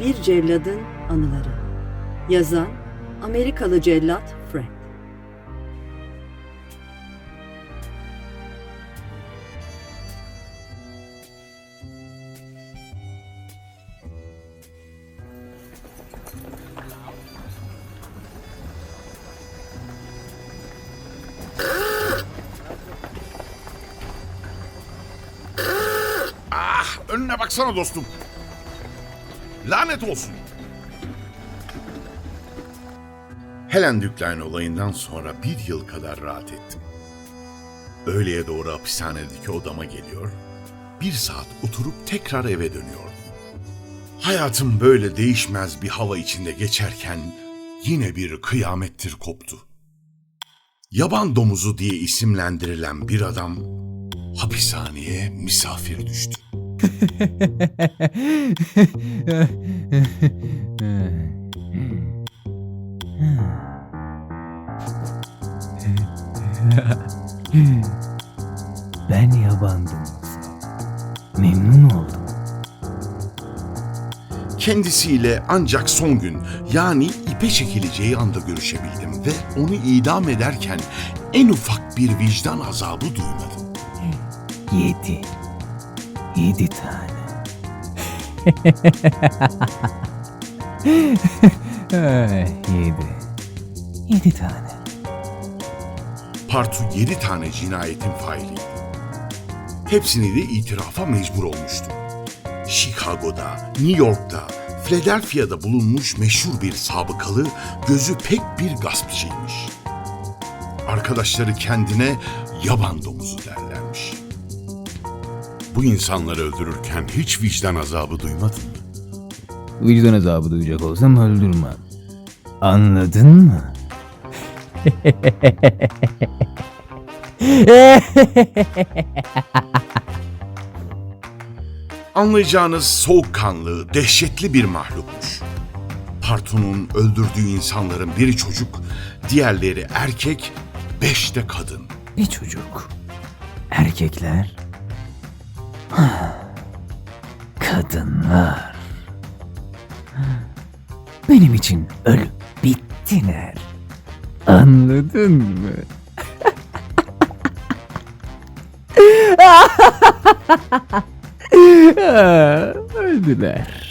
Bir Celladın Anıları Yazan Amerikalı cellat Frank Önüne baksana dostum. Lanet olsun. Helen Düklein olayından sonra bir yıl kadar rahat ettim. Öğleye doğru hapishanedeki odama geliyor, bir saat oturup tekrar eve dönüyordum. Hayatım böyle değişmez bir hava içinde geçerken yine bir kıyamettir koptu. Yaban domuzu diye isimlendirilen bir adam hapishaneye misafir düştü. Ben yabandım. Memnun oldum. Kendisiyle ancak son gün yani ipe çekileceği anda görüşebildim ve onu idam ederken en ufak bir vicdan azabı duymadım. Yedi. Yedi tane. Ay, yedi. Yedi tane. Partu yedi tane cinayetin failiydi. Hepsini de itirafa mecbur olmuştu. Chicago'da, New York'ta, Philadelphia'da bulunmuş meşhur bir sabıkalı, gözü pek bir gaspçıymış. Arkadaşları kendine yaban domuzu derlermiş. Bu insanları öldürürken hiç vicdan azabı duymadın mı? Vicdan azabı duyacak olsam öldürmem. Anladın mı? Anlayacağınız soğukkanlı, dehşetli bir mahlukmuş. Partu'nun öldürdüğü insanların biri çocuk, diğerleri erkek, beş de kadın. Bir çocuk. Erkekler. Kadınlar. Benim için ölüp bittiler. Anladın mı? Öldüler.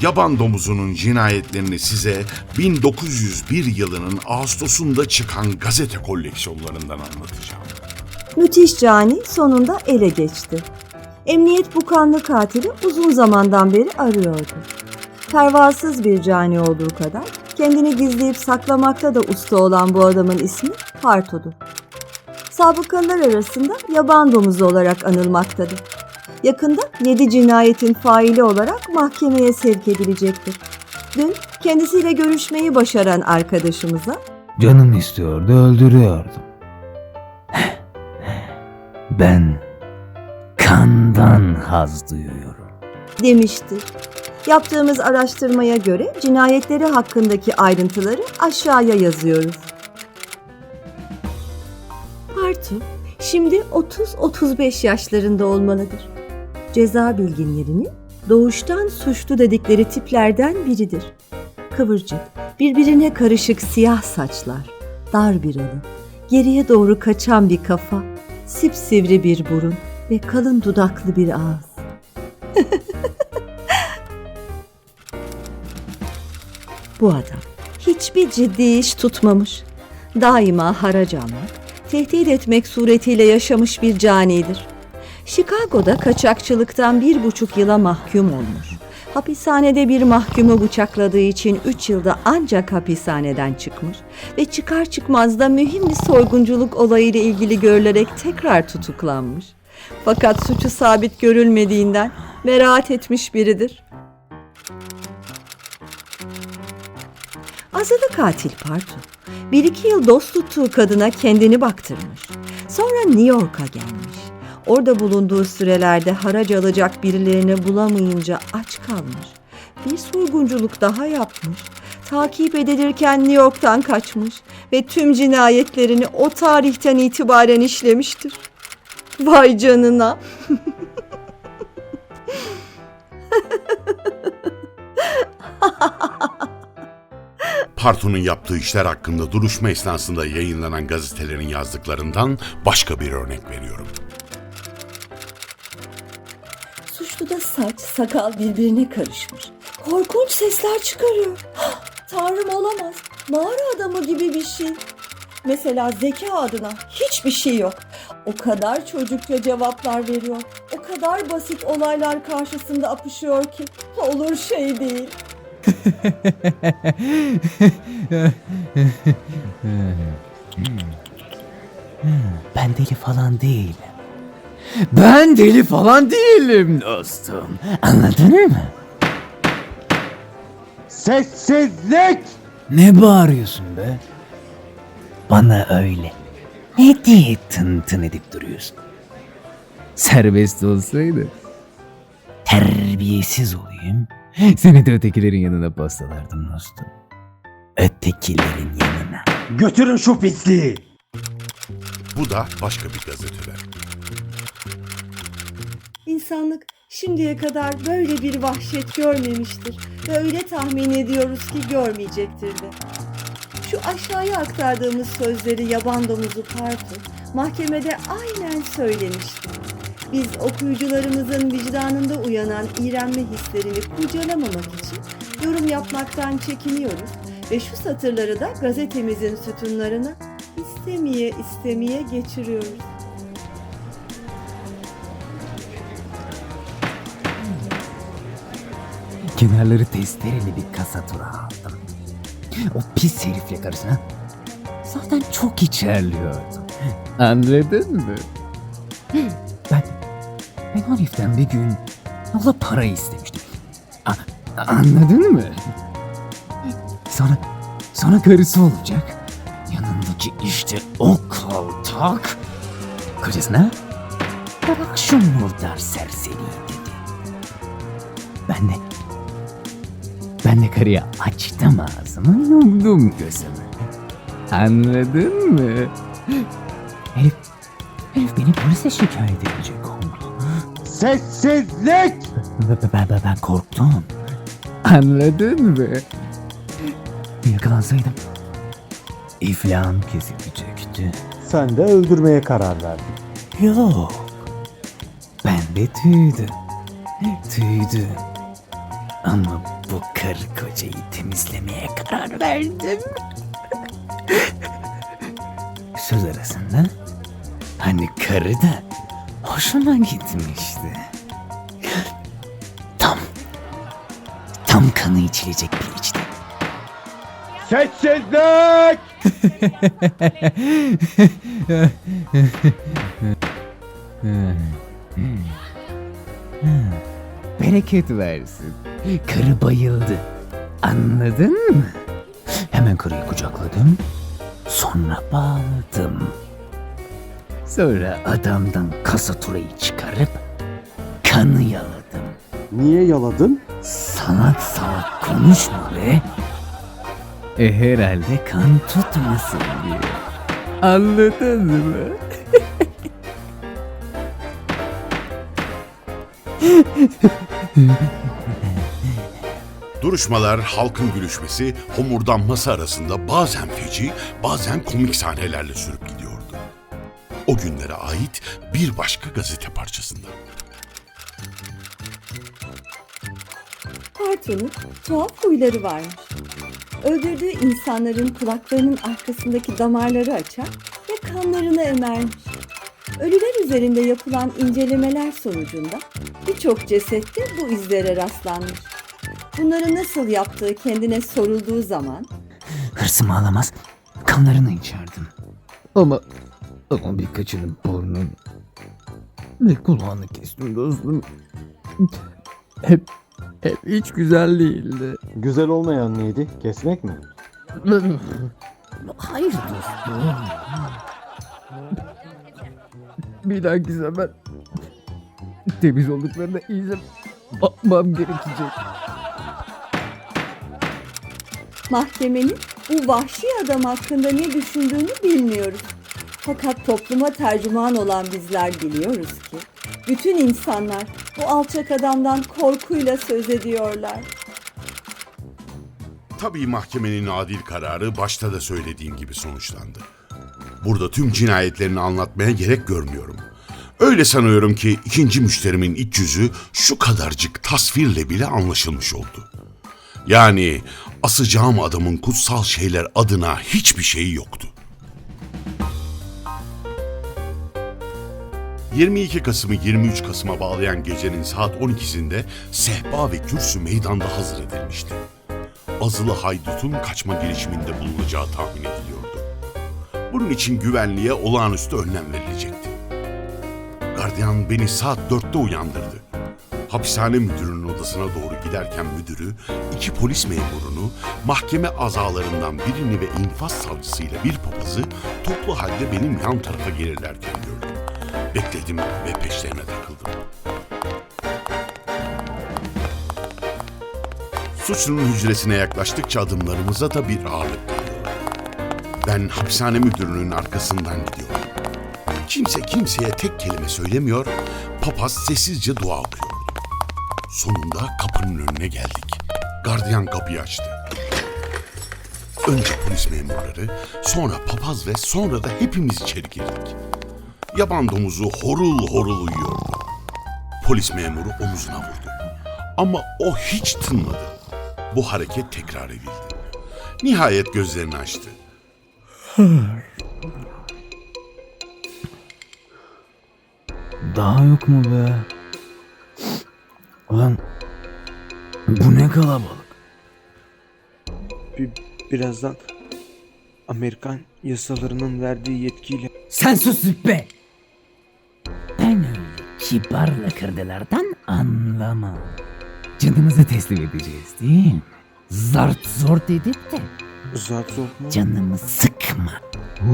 Yaban domuzunun cinayetlerini size 1901 yılının Ağustos'unda çıkan gazete koleksiyonlarından anlatacağım. Müthiş cani sonunda ele geçti. Emniyet bu kanlı katili uzun zamandan beri arıyordu. Pervasız bir cani olduğu kadar kendini gizleyip saklamakta da usta olan bu adamın ismi Parto'du. Sabıkalar arasında yaban domuzu olarak anılmaktadır. Yakında yedi cinayetin faili olarak mahkemeye sevk edilecektir. Dün kendisiyle görüşmeyi başaran arkadaşımıza Canım istiyordu öldürüyordum. Ben kandan haz duyuyorum. demiştir. Yaptığımız araştırmaya göre cinayetleri hakkındaki ayrıntıları aşağıya yazıyoruz. Partu şimdi 30-35 yaşlarında olmalıdır. Ceza bilginlerini doğuştan suçlu dedikleri tiplerden biridir. Kıvırcık, birbirine karışık siyah saçlar, dar bir alın, geriye doğru kaçan bir kafa, sipsivri bir burun ve kalın dudaklı bir ağız. Bu adam hiçbir ciddi iş tutmamış. Daima harac almak, tehdit etmek suretiyle yaşamış bir canidir. Chicago'da kaçakçılıktan bir buçuk yıla mahkum olmuş. Hapishanede bir mahkumu bıçakladığı için üç yılda ancak hapishaneden çıkmış ve çıkar çıkmaz da mühim bir soygunculuk olayıyla ilgili görülerek tekrar tutuklanmış. Fakat suçu sabit görülmediğinden beraat etmiş biridir. Azılı katil Partu. Bir iki yıl dost tuttuğu kadına kendini baktırmış. Sonra New York'a gelmiş. Orada bulunduğu sürelerde harac alacak birilerini bulamayınca aç kalmış. Bir soygunculuk daha yapmış. Takip edilirken New York'tan kaçmış ve tüm cinayetlerini o tarihten itibaren işlemiştir. Vay canına. Parto'nun yaptığı işler hakkında duruşma esnasında yayınlanan gazetelerin yazdıklarından başka bir örnek veriyorum. Suçluda saç, sakal birbirine karışmış. Korkunç sesler çıkarıyor. Tanrım olamaz. Mağara adamı gibi bir şey. Mesela zeka adına hiçbir şey yok. O kadar çocukça cevaplar veriyor. O kadar basit olaylar karşısında apışıyor ki olur şey değil. Ben deli falan değilim. Ben deli falan değilim dostum. Anladın mı? Sessizlik! Ne bağırıyorsun be? Bana öyle. Ne diye tın tın edip duruyorsun? Serbest olsaydı. Terbiyesiz olayım. Seni de ötekilerin yanına pastalardım dostum. Ötekilerin yanına. Götürün şu pisliği! Bu da başka bir gazetede. İnsanlık şimdiye kadar böyle bir vahşet görmemiştir ve öyle tahmin ediyoruz ki görmeyecektir de. Şu aşağıya aktardığımız sözleri yaban domuzu Partu mahkemede aynen söylemişti. Biz okuyucularımızın vicdanında uyanan iğrenme hislerini kurcalamamak için yorum yapmaktan çekiniyoruz ve şu satırları da gazetemizin sütunlarına istemeye istemeye geçiriyoruz. Kenarları testereli bir kasatura aldım. O pis herifle karısına zaten çok içerliyordum. Anladın mı? Ben, ben o heriften bir gün yola para istemiştim. A- anladın mı? Sonra, sonra karısı olacak. Yanındaki işte o koltuk. Kocasına bırak şu murdar serseriyi dedi. Ben de ben de karıya açtım ağzımı, yumdum gözümü. Anladın mı? Herif, herif beni polise şikayet edecek oldu. Sessizlik! Ben, ben, ben korktum. Anladın mı? Yakalansaydım iflahım kesilecekti. Sen de öldürmeye karar verdin. Yok. Ben de tüydüm. Tüydüm. Ama bu karı kocayı temizlemeye karar verdim. Söz arasında hani karı da hoşuma gitmişti. Tam tam kanı içilecek bir içti. Sessizlik! Bereket versin. Karı bayıldı. Anladın mı? Hemen karıyı kucakladım. Sonra bağladım. Sonra adamdan kasaturayı çıkarıp kanı yaladım. Niye yaladın? Salak salak konuşma be. E herhalde kan tutmasın diye. Anladın mı? Duruşmalar, halkın gülüşmesi, homurdanması arasında bazen feci, bazen komik sahnelerle sürüp gidiyordu. O günlere ait bir başka gazete parçasında. Parto'nun tuhaf huyları varmış. Öldürdüğü insanların kulaklarının arkasındaki damarları açar ve kanlarını emermiş. Ölüler üzerinde yapılan incelemeler sonucunda birçok cesette bu izlere rastlanmış. Bunları nasıl yaptığı kendine sorulduğu zaman Hırsımı alamaz, kanlarını içerdim. Ama, ama birkaçının burnun ve kulağını kestim dostum. Hep, hep hiç güzel değildi. Güzel olmayan neydi? Kesmek mi? Hayır dostum. Bir dahaki sefer temiz olduklarına iyice bakmam gerekecek. Mahkemenin bu vahşi adam hakkında ne düşündüğünü bilmiyoruz. Fakat topluma tercüman olan bizler biliyoruz ki bütün insanlar bu alçak adamdan korkuyla söz ediyorlar. Tabii mahkemenin adil kararı başta da söylediğim gibi sonuçlandı. Burada tüm cinayetlerini anlatmaya gerek görmüyorum. Öyle sanıyorum ki ikinci müşterimin iç yüzü şu kadarcık tasvirle bile anlaşılmış oldu. Yani asacağım adamın kutsal şeyler adına hiçbir şeyi yoktu. 22 Kasım'ı 23 Kasım'a bağlayan gecenin saat 12'sinde sehpa ve kürsü meydanda hazır edilmişti. Azılı haydutun kaçma girişiminde bulunacağı tahmin ediliyordu. Bunun için güvenliğe olağanüstü önlem verilecekti. Gardiyan beni saat 4'te uyandırdı. Hapishane müdürünün odasına doğru giderken müdürü, iki polis memurunu, mahkeme azalarından birini ve infaz savcısıyla bir papazı toplu halde benim yan tarafa gelirlerken gördüm. Bekledim ve peşlerine takıldım. Suçlunun hücresine yaklaştıkça adımlarımıza da bir ağırlık geliyor. Ben hapishane müdürünün arkasından gidiyorum. Kimse kimseye tek kelime söylemiyor, papaz sessizce dua okuyordu. Sonunda kapının önüne geldik. Gardiyan kapıyı açtı. Önce polis memurları, sonra papaz ve sonra da hepimiz içeri girdik. Yaban domuzu horul horul uyuyordu. Polis memuru omuzuna vurdu. Ama o hiç tınmadı. Bu hareket tekrar edildi. Nihayet gözlerini açtı. Daha yok mu be? Ulan bu ne kalabalık. Bir, birazdan Amerikan yasalarının verdiği yetkiyle Sen sus be. Ben öyle kibar lakırdılardan anlamam. Canımızı teslim edeceğiz değil mi? Zart zort edip de zat zor mu? canımı sıkma.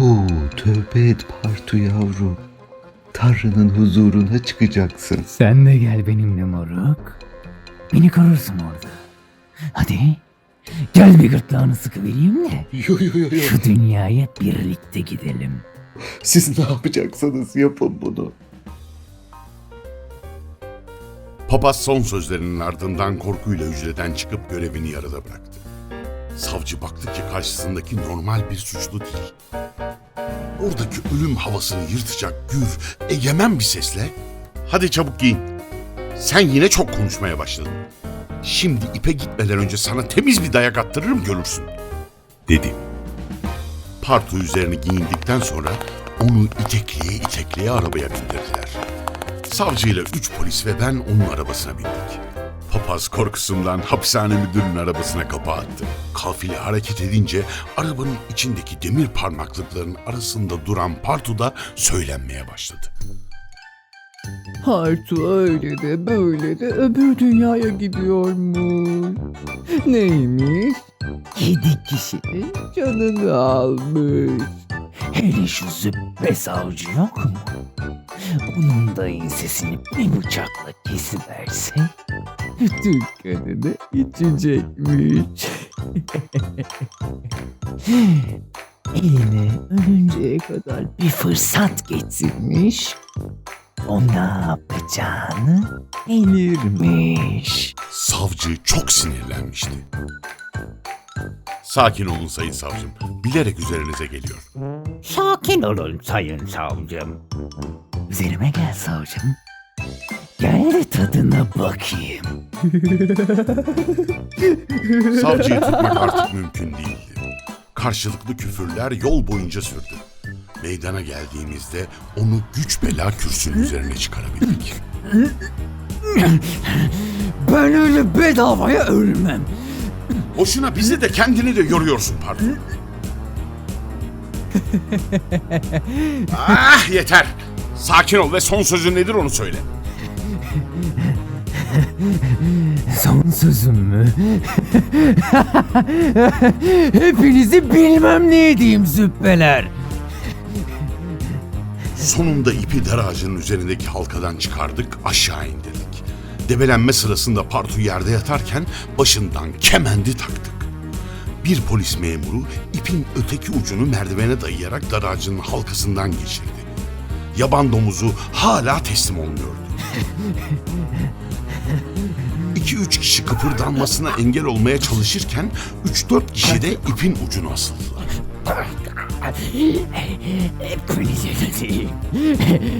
Oo, tövbe et Partu yavrum. Tanrı'nın huzuruna çıkacaksın. Sen de gel benimle moruk. Beni korursun orada. Hadi gel bir gırtlağını sıkıvereyim de Yo yo yo yo. şu dünyaya birlikte gidelim. Siz ne yapacaksanız yapın bunu. Papaz son sözlerinin ardından korkuyla hücreden çıkıp görevini yarıda bıraktı. Savcı baktı ki karşısındaki normal bir suçlu değil. Oradaki ölüm havasını yırtacak gür, egemen bir sesle ''Hadi çabuk giyin. Sen yine çok konuşmaya başladın. Şimdi ipe gitmeden önce sana temiz bir dayak attırırım görürsün.'' dedi. Partu üzerini giyindikten sonra onu itekleye itekleye arabaya bindirdiler. Savcıyla üç polis ve ben onun arabasına bindik. Papaz korkusundan hapishane müdürünün arabasına kapı attı. Kafile hareket edince arabanın içindeki demir parmaklıkların arasında duran Partu da söylenmeye başladı. Hartu öyle de böyle de öbür dünyaya gidiyormuş. Neymiş? Yedi kişinin canını almış. Hele şu züppe savcı yok mu? Onun da ensesini bir bıçakla kesiverse Dükkanını içecekmiş. eline ölünceye kadar bir fırsat geçsinmiş. O ne yapacağını bilirmiş. Savcı çok sinirlenmişti. Sakin olun sayın savcım. Bilerek üzerinize geliyor. Sakin olun sayın savcım. Üzerime gel savcım. Gel de tadına bakayım. Savcıyı tutmak artık mümkün değildi. Karşılıklı küfürler yol boyunca sürdü. Meydana geldiğimizde onu güç bela kürsünün üzerine çıkarabildik. Ben öyle bedavaya ölmem. Boşuna bizi de kendini de yoruyorsun pardon. ah yeter. Sakin ol ve son sözün nedir onu söyle. Son sözüm mü? Hepinizi bilmem ne edeyim züppeler. Sonunda ipi dar ağacının üzerindeki halkadan çıkardık aşağı indirdik. Debelenme sırasında Partu yerde yatarken başından kemendi taktık. Bir polis memuru ipin öteki ucunu merdivene dayayarak dar ağacının halkasından geçirdi. Yaban domuzu hala teslim olmuyordu. İki 2-3 kişi kıpırdanmasına engel olmaya çalışırken 3-4 kişi de ipin ucuna asıldılar. Hepinizi tutayım.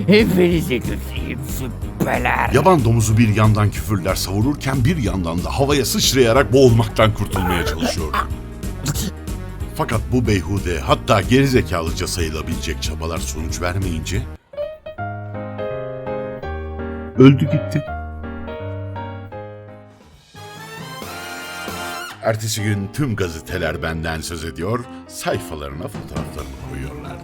Hepinizi tutayım süpeler. Yaban domuzu bir yandan küfürler savururken bir yandan da havaya sıçrayarak boğulmaktan kurtulmaya çalışıyordu. Fakat bu beyhude hatta gerizekalıca sayılabilecek çabalar sonuç vermeyince öldü gitti. Ertesi gün tüm gazeteler benden söz ediyor, sayfalarına fotoğraflarımı koyuyorlardı.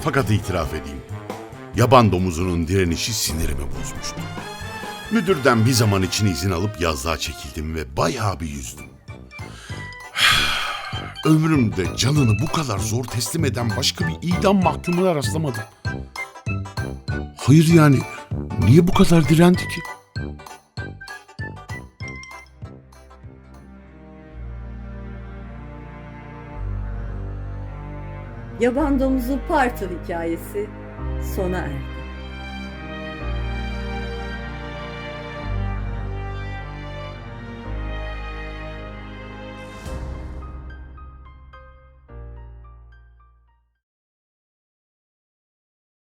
Fakat itiraf edeyim, yaban domuzunun direnişi sinirimi bozmuştu. Müdürden bir zaman için izin alıp yazlığa çekildim ve bayağı bir yüzdüm. Ömrümde canını bu kadar zor teslim eden başka bir idam mahkumuna rastlamadım. Hayır yani, niye bu kadar direndi ki? Yaban domuzu Parton hikayesi sona erdi.